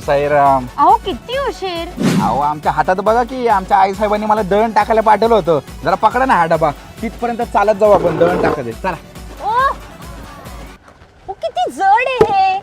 साईराम. अहो किती उशीर. अहो आमच्या हातात बघा की आमच्या आई साहेबांनी मला दळण टाकायला पाठवलं होतं. जरा पकडा ना हा डबा. तिथपर्यंत चालत जाऊ आपण दळण टाकायचे चला. ओ. ओ, किती जड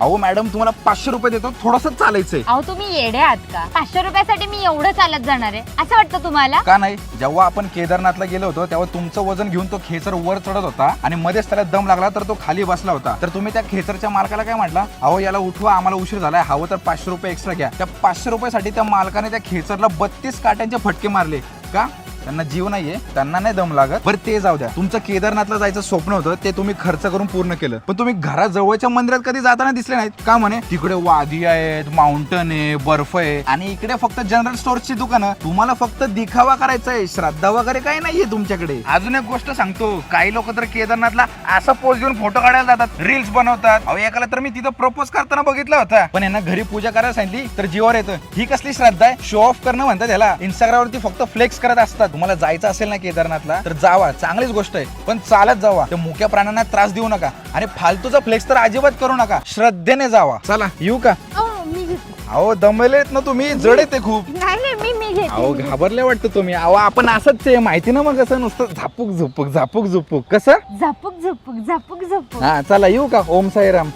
अहो मॅडम तुम्हाला पाचशे रुपये देतो. थोडस चालायचंय. अहो तुम्ही येडे आहात का? पाचशे रुपयासाठी मी एवढं चालत जाणार आहे. असं वाटतं तुम्हाला? का नाही? जेव्हा आपण केदारनाथला गेलो होतो तेव्हा तुमचं वजन घेऊन तो खेचर वर चढत होता आणि मध्येच त्याला दम लागला तर तो खाली बसला होता. तर तुम्ही त्या खेचरच्या मालकाला काय म्हटला? अहो याला उठवा आम्हाला उशीर झालाय. हवं तर पाचशे रुपये एक्स्ट्रा घ्या. त्या पाचशे रुपयासाठी त्या मालकाने त्या खेचरला बत्तीस काट्यांचे फटके मारले. का? त्यांना जीव नाहीये त्यांना नाही दम लागत. बरं ते जाऊ द्या. तुमचं केदारनाथला जायचं स्वप्न होतं ते तुम्ही खर्च करून पूर्ण केलं. पण तुम्ही घराजवळच्या मंदिरात कधी जाताना दिसले नाहीत. का म्हणे? तिकडे वादी आहेत माउंटन आहे बर्फ आहे. आणि इकडे फक्त जनरल स्टोअरची दुकानं. तुम्हाला फक्त दिखावा करायचा आहे. श्रद्धा वगैरे काही नाहीये तुमच्याकडे. अजून एक गोष्ट सांगतो. काही लोक तर केदारनाथला असं पोज घेऊन फोटो काढायला जातात रील्स बनवतात. अहो एकाला तर मी तिथं प्रपोज करताना बघितलं होतं. पण यांना घरी पूजा करायला सांगितली तर जीवावर येतं. ही कसली श्रद्धा आहे? शो ऑफ करणं म्हणतात याला. इंस्टाग्रामवरती फक्त फ्लेक्स करत असतात. तुम्हाला जायचं असेल ना केदारनाथला तर जावा. चांगलीच गोष्ट आहे. पण चालत जावा. त्या मुक्या प्राण्यांना त्रास देऊ नका. आणि फालतूचा फ्लेक्स तर अजिबात करू नका. श्रद्धेने जावा. चला येऊ का? अहो मी घेते. अहो दमलेत ना तुम्ही. जड येते खूप. नाही नाही मी मी अहो घेते घाबरले वाटतं तुम्ही. अहो आपण असंच आहे. माहिती ना मग असं नुसतं झापूक झुपूक झापूक झुपूक. कसं? झपूक झपूक झपूक झपूक. हा चला येऊ का? ओम साईराम.